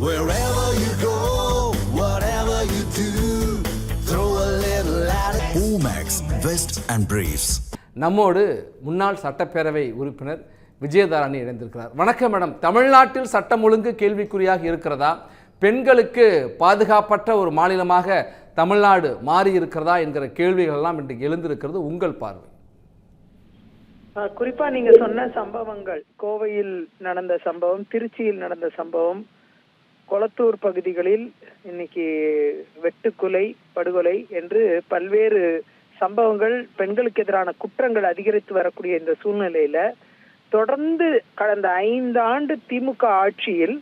Wherever you go, whatever you do, throw a little at it. Omax, Vest and Briefs. நம்மோடு முன்னாள் சட்டப்பேரவை உறுப்பினர் விஜயதாரணி இணைந்திருக்கிறார் வணக்கம் மேடம் தமிழ்நாட்டில் சட்டம் ஒழுங்கு கேள்விக்குறியாக இருக்கிறதா பெண்களுக்கு பாதுகாப்பற்ற ஒரு மாநிலமாக தமிழ்நாடு மாறி இருக்கிறதா என்கிற கேள்விகள் எல்லாம் இன்றைக்கு எழுந்திருக்கிறது உங்கள் பார்வை ஆஹ் குறிப்பா நீங்க சொன்ன சம்பவங்கள் கோவையில் நடந்த சம்பவம் திருச்சியில் நடந்த சம்பவம் கொளத்தூர் பகுதிகளில் இன்னைக்கு வெட்டுக்கொலை படுகொலை என்று பல்வேறு சம்பவங்கள் பெண்களுக்கு எதிரான குற்றங்கள் அதிகரித்து வரக்கூடிய இந்த சூழ்நிலையில தொடர்ந்து கடந்த ஐந்து ஆண்டு திமுக ஆட்சியில்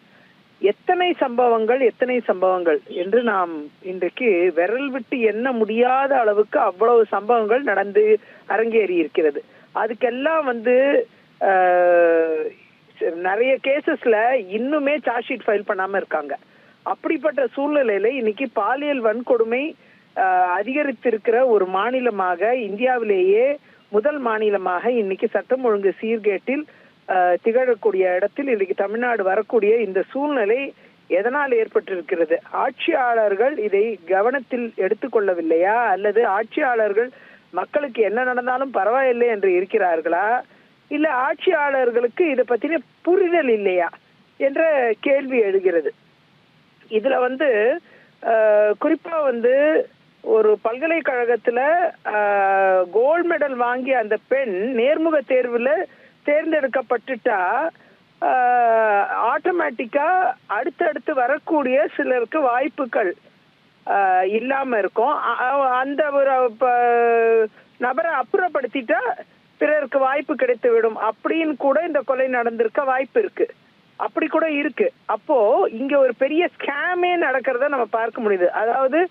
எத்தனை சம்பவங்கள் எத்தனை சம்பவங்கள் என்று நாம் இன்றைக்கு விரல் விட்டு எண்ண முடியாத அளவுக்கு அவ்வளவு சம்பவங்கள் நடந்து அரங்கேறி இருக்கிறது அதுக்கெல்லாம் வந்து நிறைய கேசஸ்ல இன்னுமே சார்ஜ் ஷீட் ஃபைல் பண்ணாம இருக்காங்க. அப்படிப்பட்ட சூழ்நிலையில இன்னைக்கு பாலியல் வன்கொடுமை அதிகரித்திருக்கிற ஒரு மாநிலமாக இந்தியாவிலேயே முதல் மாநிலமாக இன்னைக்கு சட்டம் ஒழுங்கு சீர்கேட்டில் திகழக்கூடிய இடத்தில் இன்னைக்கு தமிழ்நாடு வரக்கூடிய இந்த சூழ்நிலை எதனால் ஏற்பட்டிருக்கிறது? ஆட்சியாளர்கள் இதை கவனத்தில் எடுத்துக்கொள்ளவில்லையா? அல்லது ஆட்சியாளர்கள் மக்களுக்கு என்ன நடந்தாலும் பரவாயில்லை என்று இருக்கிறார்களா? இல்ல ஆட்சியாளர்களுக்கு இதை பத்தின புரிதல் இல்லையா என்ற கேள்வி எழுகிறது. இதுல வந்து குறிப்பா வந்து ஒரு பல்கலைக்கழகத்துல கோல்ட் மெடல் வாங்கிய அந்த பெண் நேர்முக தேர்வுல தேர்ந்தெடுக்கப்பட்டுட்டா ஆட்டோமேட்டிக்கா அடுத்தடுத்து வரக்கூடிய சிலருக்கு வாய்ப்புகள் இல்லாம இருக்கும். அந்த ஒரு ப- நபரை அப்புறப்படுத்திட்டா பிறருக்கு வாய்ப்பு கிடைத்து விடும் அப்படின்னு கூட இந்த கொலை நடந்திருக்க வாய்ப்பு இருக்கு. அப்படி கூட இருக்கு. அப்போ இங்க ஒரு பெரிய ஸ்கேமே நடக்கிறத நம்ம பார்க்க முடியுது. அதாவது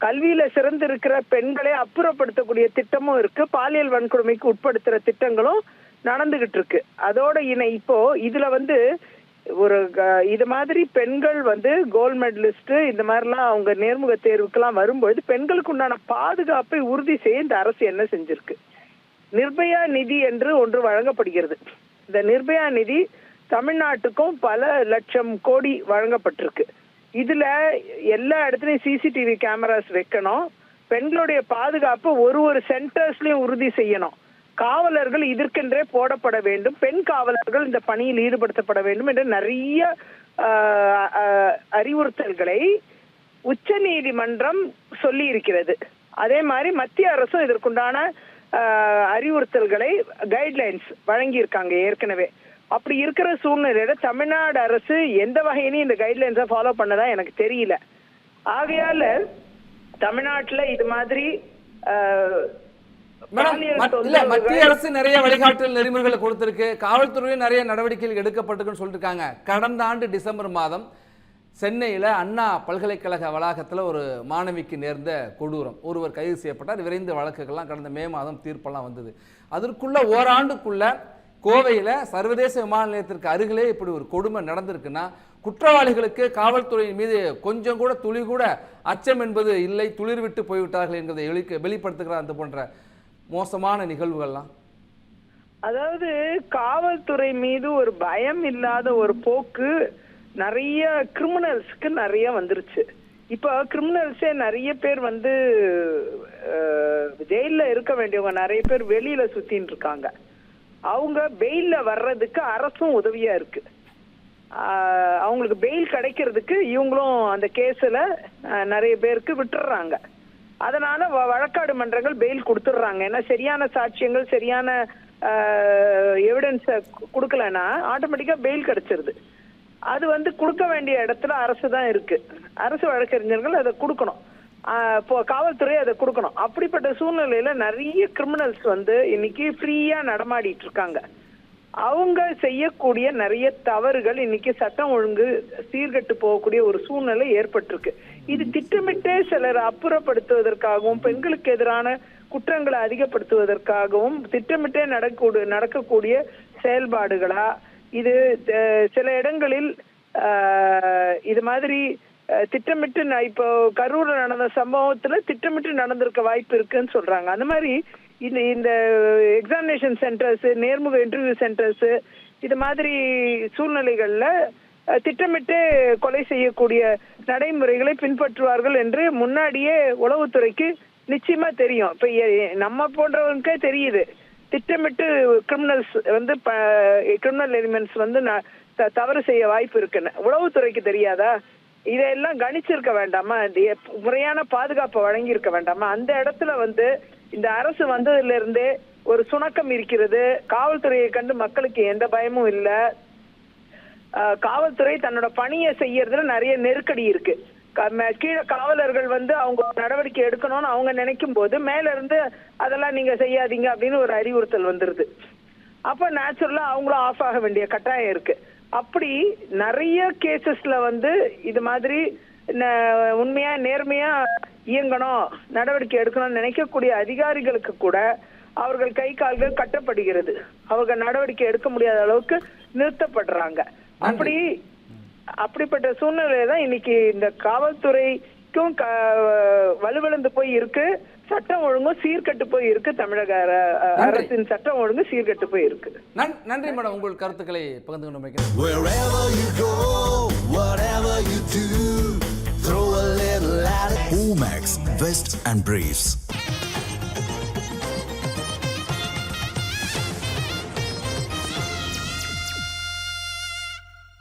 கல்வியில சிறந்திருக்கிற பெண்களை அப்புறப்படுத்தக்கூடிய திட்டமும் இருக்கு. பாலியல் வன்கொடுமைக்கு உட்படுத்துற திட்டங்களும் நடந்துகிட்டு இருக்கு. அதோட இணை இப்போ இதுல வந்து ஒரு க- இது மாதிரி பெண்கள் வந்து கோல்ட் மெடலிஸ்ட் இந்த மாதிரிலாம் அவங்க நேர்முக தேர்வுக்கெல்லாம் வரும்பொழுது பெண்களுக்கு உண்டான பாதுகாப்பை உறுதி செய்ய இந்த அரசு என்ன செஞ்சிருக்கு? நிர்பயா நிதி என்று ஒன்று வழங்கப்படுகிறது. இந்த நிர்பயா நிதி தமிழ்நாட்டுக்கும் பல லட்சம் கோடி வழங்கப்பட்டிருக்கு. இதுல எல்லா இடத்துலயும் சிசிடிவி கேமராஸ் வைக்கணும். பெண்களுடைய பாதுகாப்பு ஒரு ஒரு சென்டர்ஸ்லயும் உறுதி செய்யணும். காவலர்கள் இதற்கென்றே போடப்பட வேண்டும். பெண் காவலர்கள் இந்த பணியில் ஈடுபடுத்தப்பட வேண்டும் என்று நிறைய ஆஹ், அறிவுறுத்தல்களை உச்ச நீதிமன்றம் சொல்லி இருக்கிறது அதே மாதிரி மத்திய அரசும் இதற்குண்டான அறிவுறுத்தல்களை கைட்லைன்ஸ் வழங்கியிருக்காங்க ஏற்கனவே. அப்படி இருக்கிற சூழ்நிலையில தமிழ்நாடு அரசு எந்த வகையிலும் இந்த கைட்லைன்ஸை ஃபாலோ பண்ணதா எனக்கு தெரியல. ஆகையால தமிழ்நாட்டுல இது மாதிரி மத்திய அரசு நிறைய வழிகாட்டல் நெறிமுறைகளை கொடுத்திருக்கு. காவல்துறையும் நிறைய நடவடிக்கைகள் எடுக்கப்பட்டிருக்குன்னு சொல்லிருக்காங்க. கடந்த ஆண்டு டிசம்பர் மாதம் சென்னையில் அண்ணா பல்கலைக்கழக வளாகத்தில் ஒரு மாணவிக்கு நேர்ந்த கொடூரம். ஒருவர் கைது செய்யப்பட்டார். விரைந்து வழக்குகள்லாம் கடந்த மே மாதம் தீர்ப்பெல்லாம் வந்தது. அதற்குள்ள ஓராண்டுக்குள்ள கோவையில் சர்வதேச விமான நிலையத்திற்கு அருகிலே இப்படி ஒரு கொடுமை நடந்திருக்குன்னா குற்றவாளிகளுக்கு காவல்துறையின் மீது கொஞ்சம் கூட துளி கூட அச்சம் என்பது இல்லை. துளிர் விட்டு போய்விட்டார்கள் என்பதை வெளிக்க- வெளிப்படுத்துகிற அந்த போன்ற மோசமான நிகழ்வுகள்லாம். அதாவது காவல்துறை மீது ஒரு பயம் இல்லாத ஒரு போக்கு நிறைய கிரிமினல்ஸ்க்கு நிறைய வந்துருச்சு. இப்போ கிரிமினல்ஸே நிறைய பேர் வந்து ஜெயிலில் இருக்க வேண்டியவங்க நிறைய பேர் வெளியில சுத்தின்னு இருக்காங்க. அவங்க பெயில்ல வர்றதுக்கு அரசும் உதவியா இருக்கு. அவங்களுக்கு பெயில் கிடைக்கிறதுக்கு இவங்களும் அந்த கேஸில் நிறைய பேருக்கு விட்டுடுறாங்க அதனால வ- வழக்காடு மன்றங்கள் பெயில் கொடுத்துடுறாங்க. ஏன்னா சரியான சாட்சியங்கள் சரியான எவிடன்ஸை கொடுக்கலன்னா ஆட்டோமேட்டிக்காக பெயில் கிடைச்சிருது. அது வந்து கொடுக்க வேண்டிய இடத்துல அரசு தான் இருக்கு. அரசு வழக்கறிஞர்கள் அதை கொடுக்கணும். இப்போ காவல்துறை அதை கொடுக்கணும். அப்படிப்பட்ட சூழ்நிலையில நிறைய கிரிமினல்ஸ் வந்து இன்னைக்கு ஃப்ரீயா நடமாடிட்டு இருக்காங்க. அவங்க செய்யக்கூடிய நிறைய தவறுகள் இன்னைக்கு சட்டம் ஒழுங்கு சீர்கெட்டு போகக்கூடிய ஒரு சூழ்நிலை ஏற்பட்டிருக்கு. இது திட்டமிட்டே சிலர் அப்புறப்படுத்துவதற்காகவும் பெண்களுக்கு எதிரான குற்றங்களை அதிகப்படுத்துவதற்காகவும் திட்டமிட்டே நடக்கூடு நடக்கக்கூடிய செயல்பாடுகளா இது சில இடங்களில் இது மாதிரி திட்டமிட்டு இப்போ கரூர்ல நடந்த சம்பவத்துல திட்டமிட்டு நடந்திருக்க வாய்ப்பு இருக்குன்னு சொல்றாங்க. அந்த மாதிரி இந்த இந்த எக்ஸாமினேஷன் சென்டர்ஸ் நேர்முக இன்டர்வியூ சென்டர்ஸ் இது மாதிரி சூழ்நிலைகள்ல திட்டமிட்டு கொலை செய்யக்கூடிய நடைமுறைகளை பின்பற்றுவார்கள் என்று முன்னாடியே உளவுத்துறைக்கு நிச்சயமா தெரியும். இப்ப நம்ம போன்றவனுக்கே தெரியுது. திட்டமிட்டு கிரிமினல்ஸ் வந்து கிரிமினல் எலிமெண்ட்ஸ் வந்து த- தவறு செய்ய வாய்ப்பு இருக்குன்னு. உளவுத்துறைக்கு தெரியாதா? இதையெல்லாம் கணிச்சிருக்க வேண்டாமா? எப்- முறையான பாதுகாப்பை வழங்கியிருக்க வேண்டாமா? அந்த இடத்துல வந்து இந்த அரசு வந்ததுல இருந்தே ஒரு சுணக்கம் இருக்கிறது. காவல்துறையை கண்டு மக்களுக்கு எந்த பயமும் இல்ல. காவல்துறை தன்னோட பணியை செய்யறதுல நிறைய நெருக்கடி இருக்கு. கீழே காவலர்கள் வந்து அவங்க நடவடிக்கை எடுக்கணும்னு அவங்க நினைக்கும் போது மேல இருந்து அதெல்லாம் நீங்க செய்யாதீங்க அப்படின்னு ஒரு அறிவுறுத்தல் வந்துருது. அப்ப நேச்சுரலா அவங்களும் ஆஃப் ஆக வேண்டிய கட்டாயம் இருக்கு. அப்படி நிறைய கேசஸ்ல வந்து இது மாதிரி உண்மையா நேர்மையா இயங்கணும் நடவடிக்கை எடுக்கணும்னு நினைக்கக்கூடிய அதிகாரிகளுக்கு கூட அவர்கள் கை கால்கள் கட்டப்படுகிறது. அவர்கள் நடவடிக்கை எடுக்க முடியாத அளவுக்கு நிறுத்தப்படுறாங்க. அப்படி அப்படிப்பட்ட சூழ்நிலை தான் இன்னைக்கு இந்த காவல்துறைக்கும் க- வலுவிழந்து போய் இருக்கு. சட்டம் ஒழுங்கும் சீர்கெட்டு போய் இருக்கு. தமிழக அர- அரசின் சட்டம் ஒழுங்கு சீர்கெட்டு போய் இருக்கு. நன்- நன்றி மேடம். உங்கள் கருத்துக்களை பகிர்ந்து கொண்டு வைக்கிறேன். Omax, Vest and Briefs.